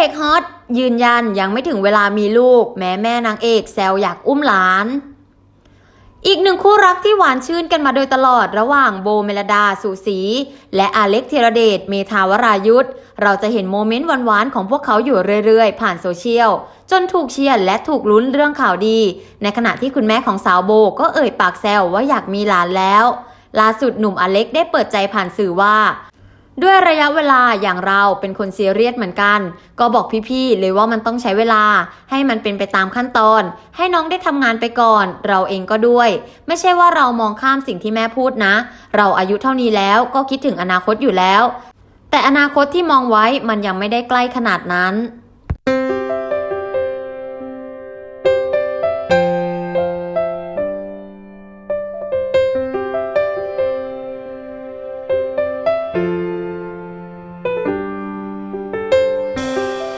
อกฮอตยืนยันยังไม่ถึงเวลามีลูก แม้แม่นางเอกแซวอยากอุ้มหลาน อีกหนึ่งคู่รักที่หวานชื่นกันมาโดยตลอดระหว่างโบเมลดาสุสี และอาเล็กธีรเดชเมธาวรายุทธเราจะเห็นโมเมนต์หวานๆของพวกเขาอยู่เรื่อยๆ ผ่านโซเชียล จนถูกเชียร์และถูกลุ้นเรื่องข่าวดี ในขณะที่คุณแม่ของสาวโบก็เอ่ยปากแซวว่าอยากมีหลานแล้วล่าสุดหนุ่มอเล็กได้เปิดใจผ่านสื่อว่า ด้วยระยะเวลาอย่างเราเป็นคนซีเรียสเหมือนกัน ก็บอกพี่ๆเลยว่ามันต้องใช้เวลา ให้มันเป็นไปตามขั้นตอน ให้น้องได้ทำงานไปก่อน เราเองก็ด้วย ไม่ใช่ว่าเรามองข้ามสิ่งที่แม่พูดนะ เราอายุเท่านี้แล้วก็คิดถึงอนาคตอยู่แล้ว แต่อนาคตที่มองไว้มันยังไม่ได้ใกล้ขนาดนั้น